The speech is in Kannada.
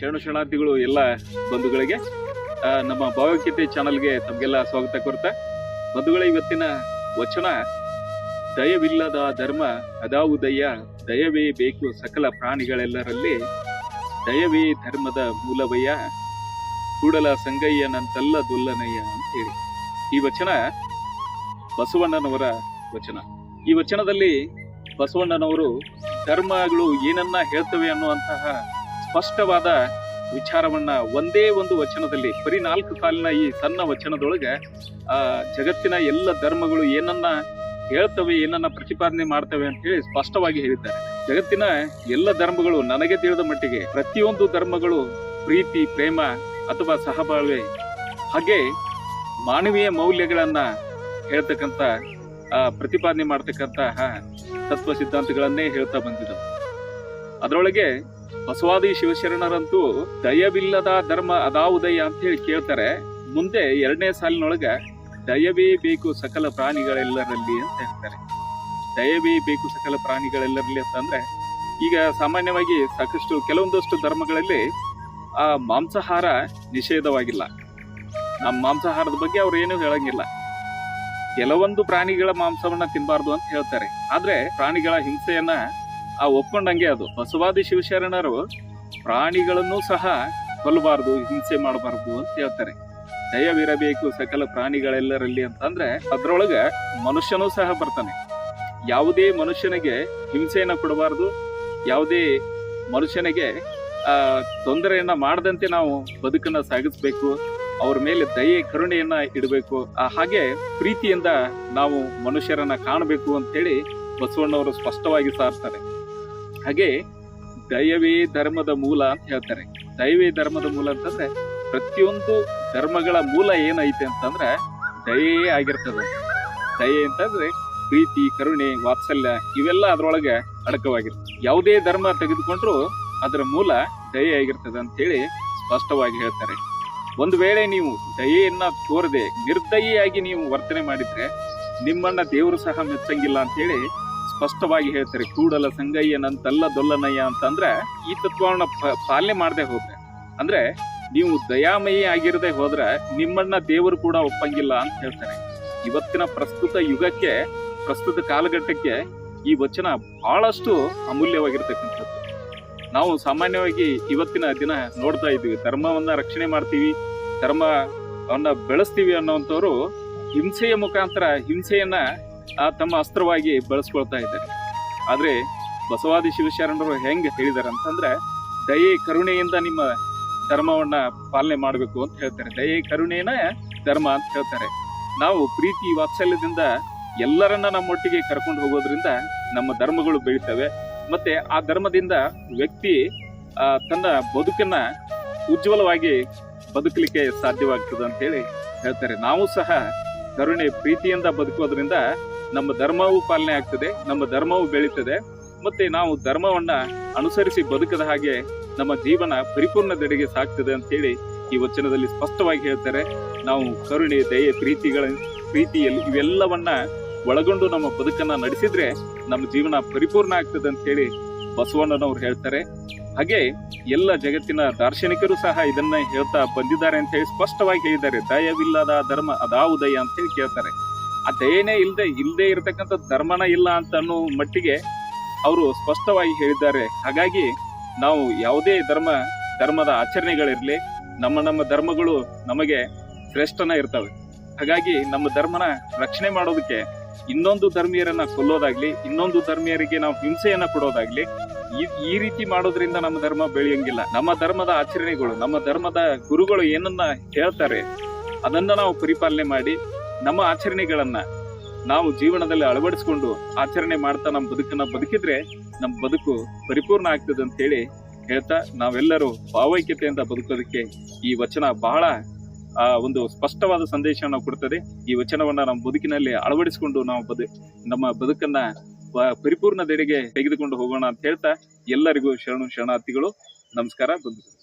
ಶರಣ ಶರಣಾರ್ಥಿಗಳು ಎಲ್ಲ ಬಂಧುಗಳಿಗೆ ನಮ್ಮ ಭಾವೈಕ್ಯತೆ ಚಾನಲ್ಗೆ ತಮಗೆಲ್ಲ ಸ್ವಾಗತ ಕೋರ್ತಾ ಬಂಧುಗಳ, ಇವತ್ತಿನ ವಚನ, ದಯವಿಲ್ಲದ ಧರ್ಮ, ಅದಾವುದಯ್ಯ, ದಯವೇ ಬೇಕು ಸಕಲ ಪ್ರಾಣಿಗಳೆಲ್ಲರಲ್ಲಿ. ದಯವೇ ಧರ್ಮದ ಮೂಲವಯ್ಯ, ಕೂಡಲ ಸಂಗಯ್ಯನಂತಲ್ಲ ದುಲ್ಲನಯ್ಯ ಅಂತ ಹೇಳಿ. ಈ ವಚನ ಬಸವಣ್ಣನವರ ವಚನ. ಈ ವಚನದಲ್ಲಿ ಬಸವಣ್ಣನವರು ಧರ್ಮಗಳು ಏನನ್ನ ಹೇಳ್ತವೆ ಅನ್ನುವಂತಹ ಸ್ಪಷ್ಟವಾದ ವಿಚಾರವನ್ನ ಒಂದೇ ಒಂದು ವಚನದಲ್ಲಿ, ಬರೀ ನಾಲ್ಕು ಸಾಲಿನ ಈ ಸಣ್ಣ ವಚನದೊಳಗೆ, ಆ ಜಗತ್ತಿನ ಎಲ್ಲ ಧರ್ಮಗಳು ಏನನ್ನ ಹೇಳ್ತವೆ, ಏನನ್ನ ಪ್ರತಿಪಾದನೆ ಮಾಡ್ತವೆ ಅಂತ ಹೇಳಿ ಸ್ಪಷ್ಟವಾಗಿ ಹೇಳಿದ್ದಾರೆ. ಜಗತ್ತಿನ ಎಲ್ಲ ಧರ್ಮಗಳು ನನಗೆ ತಿಳಿದ ಮಟ್ಟಿಗೆ ಪ್ರತಿಯೊಂದು ಧರ್ಮಗಳು ಪ್ರೀತಿ, ಪ್ರೇಮ ಅಥವಾ ಸಹಬಾಳ್ವೆ, ಹಾಗೆ ಮಾನವೀಯ ಮೌಲ್ಯಗಳನ್ನ ಹೇಳ್ತಕ್ಕಂಥ ಪ್ರತಿಪಾದನೆ ಮಾಡ್ತಕ್ಕಂತಹ ತತ್ವ ಸಿದ್ಧಾಂತಗಳನ್ನೇ ಹೇಳ್ತಾ ಬಂದಿದ್ದವು. ಅದರೊಳಗೆ ಬಸವಾದಿ ಶಿವಶರಣರಂತೂ ದಯವಿಲ್ಲದ ಧರ್ಮ ಅದಾವುದಯ್ಯ ಅಂತ ಹೇಳಿ ಕೇಳ್ತಾರೆ. ಮುಂದೆ ಎರಡನೇ ಸಾಲಿನೊಳಗೆ ದಯವೇ ಬೇಕು ಸಕಲ ಪ್ರಾಣಿಗಳೆಲ್ಲರಲ್ಲಿ ಅಂತ ಹೇಳ್ತಾರೆ. ದಯವೇ ಬೇಕು ಸಕಲ ಪ್ರಾಣಿಗಳೆಲ್ಲರಲ್ಲಿ ಅಂತಂದ್ರೆ ಈಗ ಸಾಮಾನ್ಯವಾಗಿ ಸಾಕಷ್ಟು ಕೆಲವೊಂದಷ್ಟು ಧರ್ಮಗಳಲ್ಲಿ ಆ ಮಾಂಸಾಹಾರ ನಿಷೇಧವಾಗಿಲ್ಲ. ಆ ಮಾಂಸಾಹಾರದ ಬಗ್ಗೆ ಅವ್ರು ಏನು ಹೇಳಂಗಿಲ್ಲ. ಕೆಲವೊಂದು ಪ್ರಾಣಿಗಳ ಮಾಂಸವನ್ನ ತಿನ್ನಬಾರ್ದು ಅಂತ ಹೇಳ್ತಾರೆ. ಆದ್ರೆ ಪ್ರಾಣಿಗಳ ಹಿಂಸೆಯನ್ನ ಆ ಒಪ್ಕೊಂಡಂಗೆ ಅದು. ಬಸವಾದಿ ಶಿವಶರಣರು ಪ್ರಾಣಿಗಳನ್ನು ಸಹ ಕೊಲ್ಲಬಾರ್ದು, ಹಿಂಸೆ ಮಾಡಬಾರ್ದು ಅಂತ ಹೇಳ್ತಾರೆ. ದಯವಿರಬೇಕು ಸಕಲ ಪ್ರಾಣಿಗಳೆಲ್ಲರಲ್ಲಿ ಅಂತಂದ್ರೆ ಅದ್ರೊಳಗೆ ಮನುಷ್ಯನೂ ಸಹ ಬರ್ತಾನೆ. ಯಾವುದೇ ಮನುಷ್ಯನಿಗೆ ಹಿಂಸೆಯನ್ನ ಕೊಡಬಾರ್ದು, ಯಾವುದೇ ಮನುಷ್ಯನಿಗೆ, ಆ, ತೊಂದರೆಯನ್ನ ಮಾಡದಂತೆ ನಾವು ಬದುಕನ್ನ ಸಾಗಿಸ್ಬೇಕು, ಅವ್ರ ಮೇಲೆ ದಯೆ, ಕರುಣೆಯನ್ನ ಇಡಬೇಕು ಹಾಗೆ ಪ್ರೀತಿಯಿಂದ ನಾವು ಮನುಷ್ಯರನ್ನ ಕಾಣಬೇಕು ಅಂತೇಳಿ ಬಸವಣ್ಣವರು ಸ್ಪಷ್ಟವಾಗಿ ಸಾರ್ತಾರೆ. ಹಾಗೆ ದಯವೇ ಧರ್ಮದ ಮೂಲ ಅಂತ ಹೇಳ್ತಾರೆ. ದೈವೇ ಧರ್ಮದ ಮೂಲ ಅಂತಂದ್ರೆ ಪ್ರತಿಯೊಂದು ಧರ್ಮಗಳ ಮೂಲ ಏನೈತೆ ಅಂತಂದ್ರೆ ದಯೆಯೇ ಆಗಿರ್ತದೆ. ದಯೆ ಅಂತಂದ್ರೆ ಪ್ರೀತಿ, ಕರುಣೆ, ವಾತ್ಸಲ್ಯ ಇವೆಲ್ಲ ಅದರೊಳಗೆ ಅಡಕವಾಗಿರ್ತದೆ ಯಾವುದೇ ಧರ್ಮ ತೆಗೆದುಕೊಂಡ್ರು ಅದರ ಮೂಲ ದಯೆ ಆಗಿರ್ತದೆ ಅಂತ ಹೇಳಿ ಸ್ಪಷ್ಟವಾಗಿ ಹೇಳ್ತಾರೆ. ಒಂದು ವೇಳೆ ನೀವು ದಯೆಯನ್ನ ತೋರದೆ ನಿರ್ದಯಿಯಾಗಿ ನೀವು ವರ್ತನೆ ಮಾಡಿದ್ರೆ ನಿಮ್ಮನ್ನ ದೇವರು ಸಹ ಮೆಚ್ಚಂಗಿಲ್ಲ ಅಂತ ಹೇಳಿ ಸ್ಪಷ್ಟವಾಗಿ ಹೇಳ್ತಾರೆ, ಕೂಡಲ ಸಂಗಯ್ಯನಂತಲ್ಲ ದೊಲ್ಲನಯ್ಯ ಅಂತಂದ್ರೆ ಈ ತತ್ವವನ್ನ ಪಾಲನೆ ಮಾಡದೆ ಹೋದ್ರೆ. ಅಂದ್ರೆ ನೀವು ದಯಾಮಯಿ ಆಗಿರದೆ ಹೋದ್ರೆ ನಿಮ್ಮನ್ನ ದೇವರು ಕೂಡ ಒಪ್ಪಂಗಿಲ್ಲ ಅಂತ ಹೇಳ್ತಾರೆ. ಇವತ್ತಿನ ಪ್ರಸ್ತುತ ಯುಗಕ್ಕೆ, ಪ್ರಸ್ತುತ ಕಾಲಘಟ್ಟಕ್ಕೆ ಈ ವಚನ ಬಹಳಷ್ಟು ಅಮೂಲ್ಯವಾಗಿರ್ತಕ್ಕಂಥದ್ದು. ನಾವು ಸಾಮಾನ್ಯವಾಗಿ ಇವತ್ತಿನ ದಿನ ನೋಡ್ತಾ ಇದ್ದೀವಿ, ಧರ್ಮವನ್ನ ರಕ್ಷಣೆ ಮಾಡ್ತೀವಿ, ಧರ್ಮವನ್ನ ಬೆಳೆಸ್ತೀವಿ ಅನ್ನೋಂಥವ್ರು ಹಿಂಸೆಯ ಮುಖಾಂತರ ಹಿಂಸೆಯನ್ನ ತಮ್ಮ ಅಸ್ತ್ರವಾಗಿ ಬಳಸ್ಕೊಳ್ತಾ ಇದ್ದಾರೆ. ಆದರೆ ಬಸವಾದಿ ಶಿವಶರಣರು ಹೆಂಗೆ ಹೇಳಿದ್ದಾರೆ ಅಂತಂದ್ರೆ ದಯೆ ಕರುಣೆಯಿಂದ ನಿಮ್ಮ ಧರ್ಮವನ್ನ ಪಾಲನೆ ಮಾಡಬೇಕು ಅಂತ ಹೇಳ್ತಾರೆ. ದಯೆ ಕರುಣೆನ ಧರ್ಮ ಅಂತ ಹೇಳ್ತಾರೆ. ನಾವು ಪ್ರೀತಿ ವಾತ್ಸಲ್ಯದಿಂದ ಎಲ್ಲರನ್ನ ನಮ್ಮೊಟ್ಟಿಗೆ ಕರ್ಕೊಂಡು ಹೋಗೋದ್ರಿಂದ ನಮ್ಮ ಧರ್ಮಗಳು ಬೆಳೀತವೆ. ಮತ್ತೆ ಆ ಧರ್ಮದಿಂದ ವ್ಯಕ್ತಿ ತನ್ನ ಬದುಕನ್ನ ಉಜ್ವಲವಾಗಿ ಬದುಕಲಿಕ್ಕೆ ಸಾಧ್ಯವಾಗ್ತದೆ ಅಂತ ಹೇಳಿ ಹೇಳ್ತಾರೆ. ನಾವು ಸಹ ಕರುಣೆ, ಪ್ರೀತಿಯಿಂದ ಬದುಕೋದ್ರಿಂದ ನಮ್ಮ ಧರ್ಮವು ಪಾಲನೆ ಆಗ್ತದೆ, ನಮ್ಮ ಧರ್ಮವು ಬೆಳೀತದೆ. ಮತ್ತೆ ನಾವು ಧರ್ಮವನ್ನ ಅನುಸರಿಸಿ ಬದುಕದ ಹಾಗೆ ನಮ್ಮ ಜೀವನ ಪರಿಪೂರ್ಣದೆಡೆಗೆ ಸಾಗ್ತದೆ ಅಂತ ಹೇಳಿ ಈ ವಚನದಲ್ಲಿ ಸ್ಪಷ್ಟವಾಗಿ ಹೇಳ್ತಾರೆ. ನಾವು ಕರುಣೆ, ದಯೆ, ಪ್ರೀತಿಗಳ, ಪ್ರೀತಿಯಲ್ಲಿ ಇವೆಲ್ಲವನ್ನ ಒಳಗೊಂಡು ನಮ್ಮ ಬದುಕನ್ನ ನಡೆಸಿದ್ರೆ ನಮ್ಮ ಜೀವನ ಪರಿಪೂರ್ಣ ಆಗ್ತದೆ ಅಂತ ಹೇಳಿ ಬಸವಣ್ಣನವ್ರು ಹೇಳ್ತಾರೆ. ಹಾಗೆ ಎಲ್ಲ ಜಗತ್ತಿನ ದಾರ್ಶನಿಕರು ಸಹ ಇದನ್ನ ಹೇಳ್ತಾ ಬಂದಿದ್ದಾರೆ ಅಂತ ಹೇಳಿ ಸ್ಪಷ್ಟವಾಗಿ ಹೇಳಿದ್ದಾರೆ. ದಯವಿಲ್ಲದ ಧರ್ಮ ಅದಾವುದಯ ಅಂತ ಹೇಳಿ ಕೇಳ್ತಾರೆ. ಆ ದಯನೇ ಇಲ್ಲದೆ ಇಲ್ಲದೆ ಇರತಕ್ಕಂಥ ಧರ್ಮನ ಇಲ್ಲ ಅಂತ ಅನ್ನೋ ಮಟ್ಟಿಗೆ ಅವರು ಸ್ಪಷ್ಟವಾಗಿ ಹೇಳಿದ್ದಾರೆ. ಹಾಗಾಗಿ ನಾವು ಯಾವುದೇ ಧರ್ಮ, ಧರ್ಮದ ಆಚರಣೆಗಳಿರಲಿ, ನಮ್ಮ ನಮ್ಮ ಧರ್ಮಗಳು ನಮಗೆ ಶ್ರೇಷ್ಠನ ಇರ್ತವೆ. ಹಾಗಾಗಿ ನಮ್ಮ ಧರ್ಮನ ರಕ್ಷಣೆ ಮಾಡೋದಕ್ಕೆ ಇನ್ನೊಂದು ಧರ್ಮೀಯರನ್ನ ಕೊಲ್ಲೋದಾಗ್ಲಿ, ಇನ್ನೊಂದು ಧರ್ಮೀಯರಿಗೆ ನಾವು ಹಿಂಸೆಯನ್ನ ಕೊಡೋದಾಗ್ಲಿ, ಈ ಈ ರೀತಿ ಮಾಡೋದ್ರಿಂದ ನಮ್ಮ ಧರ್ಮ ಬೆಳೆಯಂಗಿಲ್ಲ. ನಮ್ಮ ಧರ್ಮದ ಆಚರಣೆಗಳು, ನಮ್ಮ ಧರ್ಮದ ಗುರುಗಳು ಏನನ್ನ ಹೇಳ್ತಾರೆ, ಅದನ್ನ ನಾವು ಪರಿಪಾಲನೆ ಮಾಡಿ ನಮ್ಮ ಆಚರಣೆಗಳನ್ನ ನಾವು ಜೀವನದಲ್ಲಿ ಅಳವಡಿಸಿಕೊಂಡು ಆಚರಣೆ ಮಾಡ್ತಾ ನಮ್ಮ ಬದುಕನ್ನ ಬದುಕಿದ್ರೆ ನಮ್ಮ ಬದುಕು ಪರಿಪೂರ್ಣ ಆಗ್ತದೆ ಅಂತ ಹೇಳಿ ಹೇಳ್ತಾ ನಾವೆಲ್ಲರೂ ಭಾವೈಕ್ಯತೆಯಿಂದ ಬದುಕೋದಕ್ಕೆ ಈ ವಚನ ಬಹಳ, ಆ, ಒಂದು ಸ್ಪಷ್ಟವಾದ ಸಂದೇಶವನ್ನು ಕೊಡ್ತದೆ. ಈ ವಚನವನ್ನ ನಮ್ಮ ಬದುಕಿನಲ್ಲಿ ಅಳವಡಿಸಿಕೊಂಡು ನಾವು ಬದು, ನಮ್ಮ ಬದುಕನ್ನ ಪರಿಪೂರ್ಣದೆಡೆಗೆ ತೆಗೆದುಕೊಂಡು ಹೋಗೋಣ ಅಂತ ಹೇಳ್ತಾ ಎಲ್ಲರಿಗೂ ಶರಣು ಶರಣಾರ್ಥಿಗಳು ನಮಸ್ಕಾರ ಬಂಧುಗಳು.